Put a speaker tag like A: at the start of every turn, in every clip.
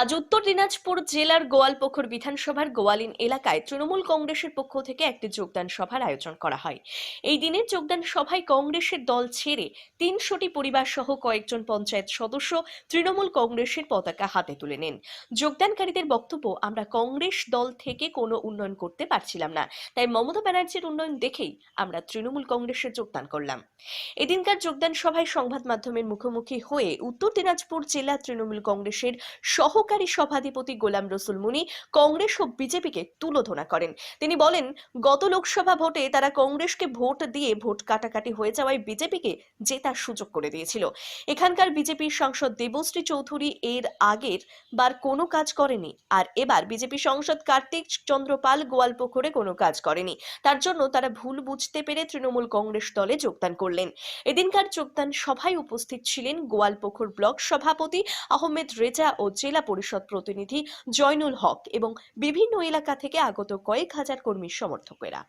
A: আজ উত্তর দিনাজপুর জেলার গোয়ালপুকুর বিধানসভার গোয়ালিন এলাকায় তৃণমূল কংগ্রেসের পক্ষ থেকে একটি যোগদান সভার আয়োজন করা হয়। এই দিনের যোগদান সভায় কংগ্রেসের দল ছেড়ে তিনশোটি পরিবার সহ কয়েকজন পঞ্চায়েত সদস্য তৃণমূল কংগ্রেসের পতাকা হাতে তুলে নেন। যোগদানকারীদের বক্তব্য, আমরা কংগ্রেস দল থেকে কোনো উন্নয়ন করতে পারছিলাম না, তাই মমতা ব্যানার্জির উন্নয়ন দেখেই আমরা তৃণমূল কংগ্রেসে যোগদান করলাম। এদিনকার যোগদান সভায় সংবাদ মাধ্যমের মুখোমুখি হয়ে উত্তর দিনাজপুর জেলা তৃণমূল কংগ্রেসের সহকারী সভাধিপতি গোলাম রসুল মুনি কংগ্রেস ও বিজেপিকে তুলোধনা করেন। তিনি বলেন, গত লোকসভা ভোটে তারা কংগ্রেসকে ভোট দিয়ে ভোট কাটাকাটি হয়ে যাওয়ায় বিজেপিকে জেতার সুযোগ করে দিয়েছিল। এখানকার বিজেপির সাংসদ দেবশ্রী চৌধুরী এর আগের বার কোনো কাজ করেনি, আর এবার বিজেপি সংসদ কার্তিক চন্দ্রপাল গোয়ালপুকুরে কোনো কাজ করেনি। তার জন্য তারা ভুল বুঝতে পেরে তৃণমূল কংগ্রেস দলে যোগদান করলেন। এদিনকার যোগদান সভায় উপস্থিত ছিলেন গোয়ালপুকুর ব্লক সভাপতি আহমেদ রেজা ও জেলা পরিষদ প্রতিনিধি জয়নুল হক এবং বিভিন্ন এলাকা থেকে আগত কয়েক হাজার কর্মীর সমর্থকেরা।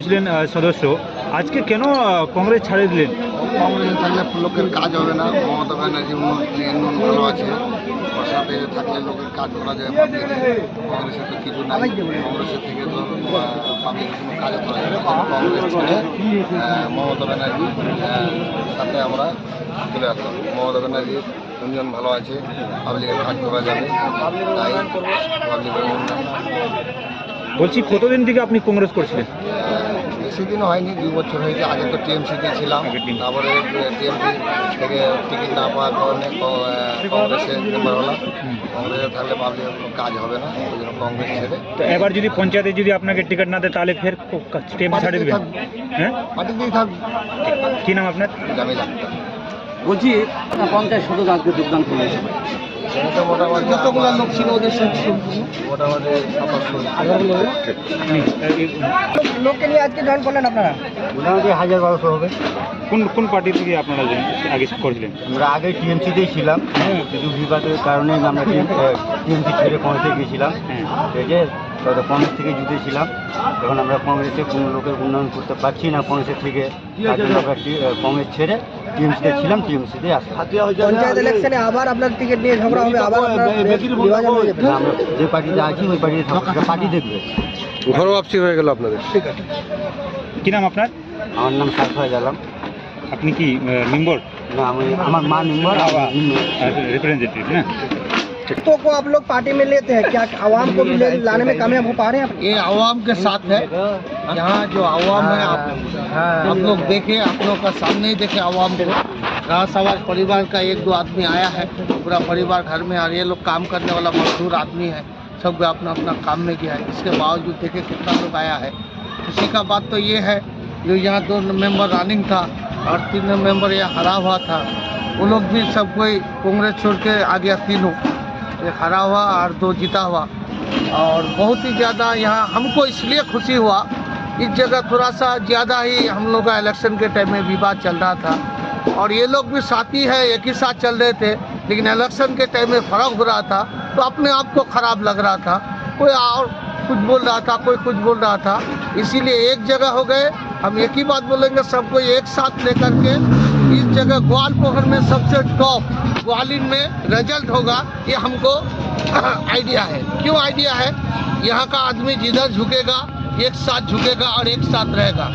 B: ছিলেন সদস্য। আজকে কেন কংগ্রেস ছাড়ে দিলেন?
C: কংগ্রেসে থাকলে লোকের কাজ হবে না মমতা ব্যানার্জি উন্নয়ন ভালো আছে। ওর সাথে থাকলে লোকের কাজ করা যায় পাবলিকের কংগ্রেসের তো কিছু নাই। কংগ্রেসের থেকে তো পাবলিক কোনো কাজ করা যায়। কংগ্রেস ছেড়ে মমতা ব্যানার্জি সাথে আমরা চলে আসলাম। মমতা ব্যানার্জির উন্নয়ন ভালো আছে পাবলিকের কাজ করা যাবে তাই পাবলিকের
B: বলছি কতদিন থেকে আপনি কংগ্রেস করছিলেন?
C: বেশি দিন হয়নি দুই বছর হয়েছে আগে তো টিএমসিতে ছিলাম তারপরে টিএমসি থেকে টিকিট না পাওয়ার কারণে কংগ্রেসে মেম্বার হলাম। কংগ্রেসে থাকলে কোনো কাজ হবে না ওই জন্য কংগ্রেস ছেড়ে।
B: তো এবার যদি পঞ্চায়েতে যদি আপনাকে টিকিট না দেয় তাহলে ফের স্টেম ছাড়ে দেবেন? হ্যাঁ?
C: পার্টিতেই থাকবে।
B: কি নাম আপনার?
C: জামিলা।
D: বলছি পঞ্চায়েত সদস্য আজকে যোগদান
C: মোটামুটি যতগুলো লোক ছিল ওদের সাথে মোটামুটি সাতাশ
B: আপনি, আহ, এই-
D: লোককে নিয়ে আজকে জয়েন করলেন আপনারা? মোটামুটি হাজার বারোশো হবে।
B: কোন কোন পার্টি থেকে আপনারা যে আগে করছিলেন?
D: আমরা আগে টিএমসিতেই ছিলাম। কিছু বিবাদের কারণে আমরা টিএমসি ছেড়ে কংগ্রেসে গিয়েছিলাম।
B: হ্যাঁ।
D: এই যে তত কংগ্রেস থেকে জুটেছিলাম এখন আমরা কংগ্রেসে কোনো লোকের উন্নয়ন করতে পারছি না কংগ্রেসের থেকে আমরা কংগ্রেস ছেড়ে টিএমসিতে ছিলাম টিএমসিতে আসলাম।
E: পঞ্চায়েত ইলেকশনে আবার আপনার টিকিট নিয়ে ঝগড়া হবে আবার হয়ে
D: আমরা যে পার্টিতে আছি ওই পার্টিতে পার্টি দেখবে।
C: ঘরোয়াপসি হয়ে গেল আপনাদের।
B: ঠিক কি নাম আপনার?
D: আমার নাম সারফা জালাম
B: আপনি কি মেম্বার?
D: না আমি আমার মা নিম্বর
B: রিপ্রেজেন্টেটিভ না?
E: तो को आप लोग पार्टी में लेते हैं। क्या आवाम को भी ले- लाने में कामयाब हो पा रहे हैं
C: ये आवाम के साथ है। यहाँ जो आवाम है आप आप लोग देखे आप लोग का सामने ही देखे आवाम को। राज समाज परिवार का एक दो आदमी आया है। पूरा परिवार घर में आ और ये लोग काम करने वाला मजदूर आदमी है। सब अपना अपना काम में गया है। इसके बावजूद देखे कितना लोग आया है। खुशी का बात तो ये है जो यहाँ दो मेंबर रनिंग था और तीन मेंबर यहाँ हरा हुआ था वो लोग भी सब कोई कांग्रेस छोड़ के आ गया तीनों एक हरा हुआ और दो जीता हुआ। और बहुत ही ज़्यादा यहाँ हमको इसलिए खुशी हुआ, इस जगह थोड़ा सा ज़्यादा ही हम लोग का इलेक्शन के टाइम में विवाद चल रहा था। और ये लोग भी साथी है, एक ही साथ चल रहे थे, लेकिन इलेक्शन के टाइम में फ़र्क हो रहा था तो अपने आप को खराब लग रहा था। कोई और कुछ बोल रहा था, कोई कुछ बोल रहा था। इसीलिए एक जगह हो गए, हम एक ही बात बोलेंगे, सबको एक साथ लेकर के इस जगह ग्वाल पोखर में सबसे टॉप ग्वालिन में रिज़ल्ट होगा। ये हमको आइडिया है। क्यों आइडिया है? यहाँ का आदमी जिधर झुकेगा एक साथ झुकेगा और एक साथ रहेगा।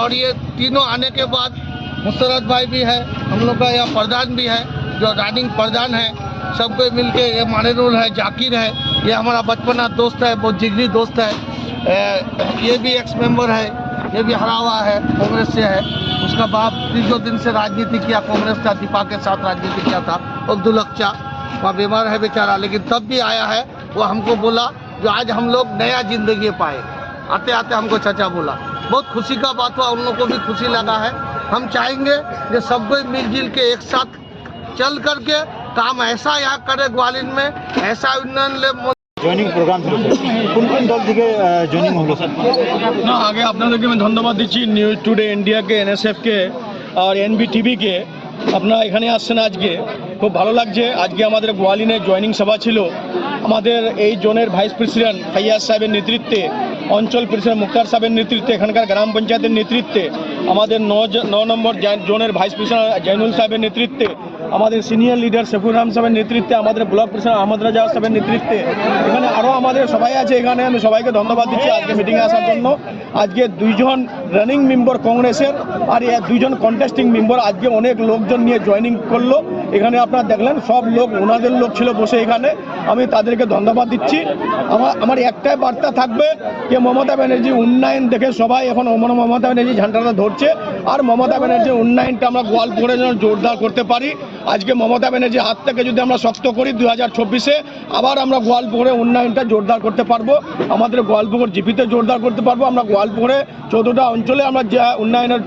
C: और ये तीनों आने के बाद मुस्तरद भाई भी है हम लोग का यहाँ प्रधान भी है जो रानिंग प्रधान है। सबको मिल के ये मानेरुल है जाकिर है। ये हमारा बचपना दोस्त है बहुत जिगरी दोस्त है। ए, ये भी एक्स मेंबर है। ये भी हरा हुआ है, कांग्रेस से है। उसका बाप तीसों दिन से राजनीति किया, कांग्रेस का दीपा के साथ राजनीति किया था, अब्दुल अक्चा वहाँ बीमार है बेचारा, लेकिन तब भी आया है, वो हमको बोला, जो आज हम लोग नया ज़िंदगी पाए। आते आते हमको चाचा बोला, बहुत खुशी का बात हुआ, उन लोगों को भी खुशी लगा है। हम चाहेंगे कि सब कोई मिलजुल के एक साथ चल करके काम ऐसा यहाँ करे ग्वालियर में, ऐसा उन्नयन ले
B: প্রোগ্রাম দল থেকে
F: না, আগে আপনাদেরকে আমি ধন্যবাদ দিচ্ছি নিউজ টুডে ইন্ডিয়াকে এনএসএফকে আর এনবি টিভিকে আপনারা এখানে আসছেন আজকে। খুব ভালো লাগছে। আজকে আমাদের গোয়ালিনে জয়নিং সভা ছিল। আমাদের এই জোনের ভাইস প্রেসিডেন্ট ফাইয়াজ সাহেবের নেতৃত্বে অঞ্চল প্রেসিডেন্ট মুক্তার সাহেবের নেতৃত্বে, এখানকার গ্রাম পঞ্চায়েতের নেতৃত্বে, আমাদের ন নম্বর জোনের ভাইস প্রেসিডেন্ট জৈনুল সাহেবের নেতৃত্বে, আমাদের সিনিয়র লিডার সেফুর রহমান সাহেবের নেতৃত্বে, আমাদের ব্লক প্রেসিডেন্ট আহমদ রাজা সাহেবের নেতৃত্বে, এখানে আরও আমাদের সবাই আছে, এখানে আমি সবাইকে ধন্যবাদ দিচ্ছি আজকে মিটিংয়ে আসার জন্য। আজকে দুইজন রানিং মেম্বার কংগ্রেসের, আর দুইজন কন্টেস্টিং মেম্বার আজকে অনেক লোকজন নিয়ে জয়েনিং করল। এখানে আপনারা দেখলেন, সব লোক, ওনাদের লোক ছিল বসে এখানে। আমি তাদেরকে ধন্যবাদ দিচ্ছি। আমার আমার একটাই বার্তা থাকবে যে মমতা ব্যানার্জি উন্নয়ন দেখে সবাই এখন মমতা ব্যানার্জি ঝান্ডাটা ধরছে। আর মমতা ব্যানার্জির উন্নয়নটা আমরা গোয়ালপুরে যেন জোরদার করতে পারি। আজকে মমতা ব্যানার্জির হাত থেকে যদি আমরা শক্ত করি দু হাজার চব্বিশে আবার আমরা গোয়ালপুরে উন্নয়নটা জোরদার করতে পারব, আমাদের গোয়ালপুকুর জিপিতে জোরদার করতে পারব, আমরা গোয়ালপুরে চৌদ্দটা অঞ্চলে আমরা যে উন্নয়নের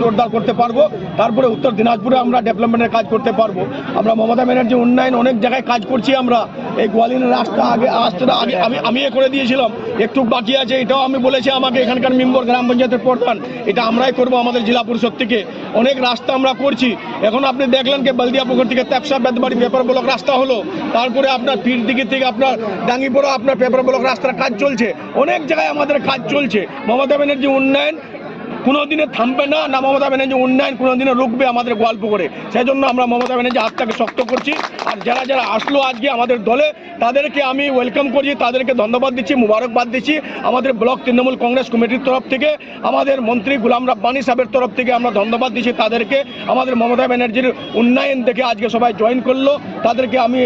F: জোরদার করতে পারব, তারপরে উত্তর দিনাজপুরে আমরা ডেভেলপমেন্টের কাজ করতে পারব। আমরা মমতা ব্যানার্জি উন্নয়ন অনেক জায়গায় কাজ করছি আমরা। এই গোয়ালিন রাস্তা আগে, রাস্তাটা আগে, আমি আমি করে দিয়েছিলাম। একটু বাকি আছে, এটাও আমি বলেছি আমাকে এখানকার মেম্বর, গ্রাম পঞ্চায়েতের প্রধান। এটা আমরাই করব আমাদের জেলা পরিষদ থেকে। অনেক রাস্তা আমরা করছি। এখন আপনি দেখলেন কি, বলদিয়া পুকুর থেকে তেপসা বেদবাড়ি পেপার ব্লক রাস্তা হলো। তারপরে আপনার পীর দিকে থেকে আপনার ডাঙ্গিপোড়া, আপনার পেপার ব্লক রাস্তার কাজ চলছে। অনেক জায়গায় আমাদের কাজ চলছে। মমতা ব্যানার্জি উন্নয়ন কোনো দিনে থামবে না না মমতা ব্যানার্জি উন্নয়ন কোনো দিনে রুখবে আমাদের গল্প করে। সেই জন্য আমরা মমতা ব্যানার্জি হাতটাকে শক্ত করছি। আর যারা যারা আসলো আজকে আমাদের দলে, তাদেরকে আমি ওয়েলকাম করছি, তাদেরকে ধন্যবাদ দিচ্ছি, মুবারকবাদ দিচ্ছি। আমাদের ব্লক তৃণমূল কংগ্রেস কমিটির তরফ থেকে, আমাদের মন্ত্রী গুলাম রাব্বানি সাহেবের তরফ থেকে আমরা ধন্যবাদ দিচ্ছি তাদেরকে। আমাদের মমতা ব্যানার্জির উন্নয়ন দেখে আজকে সবাই জয়েন করল। তাদেরকে আমি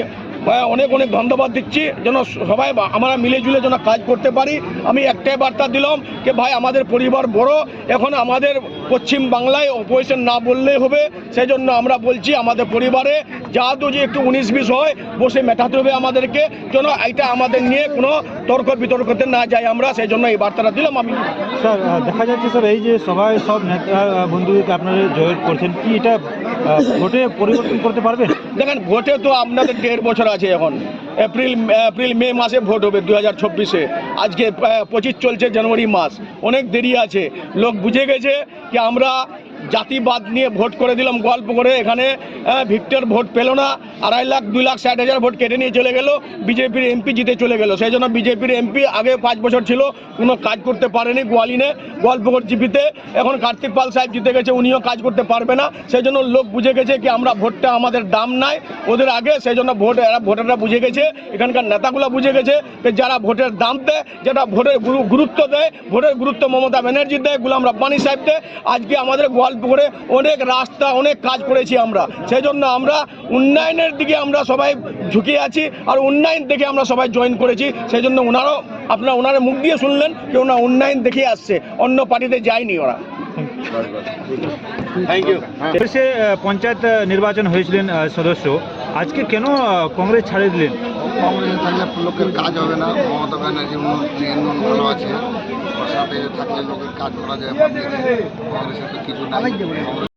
F: অনেক অনেক ধন্যবাদ দিচ্ছি, যেন সবাই আমরা মিলে জুলে যেন কাজ করতে পারি। আমি একটাই বার্তা দিলাম যে, ভাই, আমাদের পরিবার বড়, এখন আমাদের পশ্চিম বাংলায় অপোজিশন না বললেই হবে। সেই জন্য আমরা বলছি, আমাদের পরিবারে যা তো যে একটু উনিশ বিশ হয়, বসে মেটাতে হবে আমাদেরকে, যেন এটা আমাদের নিয়ে কোনো তর্ক বিতর্কতে না যায় আমরা। সেই জন্য এই বার্তাটা দিলাম আমি।
B: স্যার দেখা যাচ্ছে, স্যার, এই যে সবাই সব নেতা বন্ধুদেরকে আপনারা জয়েন করছেন, কি এটা ভোটে পরিবর্তন করতে পারবেন
F: দেখেন, ভোটে তো আপনাদের দেড় বছর আছে এখন। এপ্রিল এপ্রিল, মে মাসে ভোট হবে দু হাজার চব্বিশে। আজকে পঁচিশ চলছে জানুয়ারি মাস। অনেক দেরি আছে। লোক বুঝে গেছে যে আমরা জাতিবাদ নিয়ে ভোট করে দিলাম, গল্প করে। এখানে ভিক্টর ভোট পেল না, আড়াই লাখ, দুই লাখ, ষাট হাজার ভোট কেটে নিয়ে চলে গেল, বিজেপির এমপি জিতে চলে গেল। সেই জন্য বিজেপির এমপি আগে পাঁচ বছর ছিল, কোনো কাজ করতে পারেনি গোয়ালিনে গোয়ালপুকুর জিপিতে এখন কার্তিক পাল সাহেব জিতে গেছে, উনিও কাজ করতে পারবে না। সেই জন্য লোক বুঝে গেছে কি আমরা ভোটটা আমাদের দাম নাই, ওদের আগে। সেই জন্য ভোট ভোটাররা বুঝে গেছে, এখানকার নেতাগুলো বুঝে গেছে যে যারা ভোটের দাম দেয় যেটা ভোটের গুরুত্ব দেয়, ভোটের গুরুত্ব মমতা ব্যানার্জি দেয়, গুলাম রাব্বানি সাহেব দেয়, আজকে আমাদের গোয়ালপুকুরে অনেক রাস্তা অনেক কাজ করেছি আমরা। সেই জন্য আমরা উন্নয়নের দিকে আমরা সবাই ঝুঁকে আছি আর উন্নয়ন দেখে আমরা সবাই জয়েন করেছি। সেই জন্য ওনারাও আপনারা ওনারা মুখ দিয়ে শুনলেন যে ওনারা উন্নয়ন দেখে আসছে। অন্য পার্টিতে যায়নি ওরা। থ্যাংক ইউ
B: সে পঞ্চায়েত নির্বাচন হয়েছিলেন সদস্য। আজকে কেন কংগ্রেস ছাড়িয়ে দিলেন?
C: কংগ্রেসের থাকলে লোকের কাজ হবে না। মমতা ব্যানার্জি উন্নয়ন ভালো আছে ওর সাথে থাকলে লোকের কাজ করা যায় পাবলিকের তো কিছু নাই।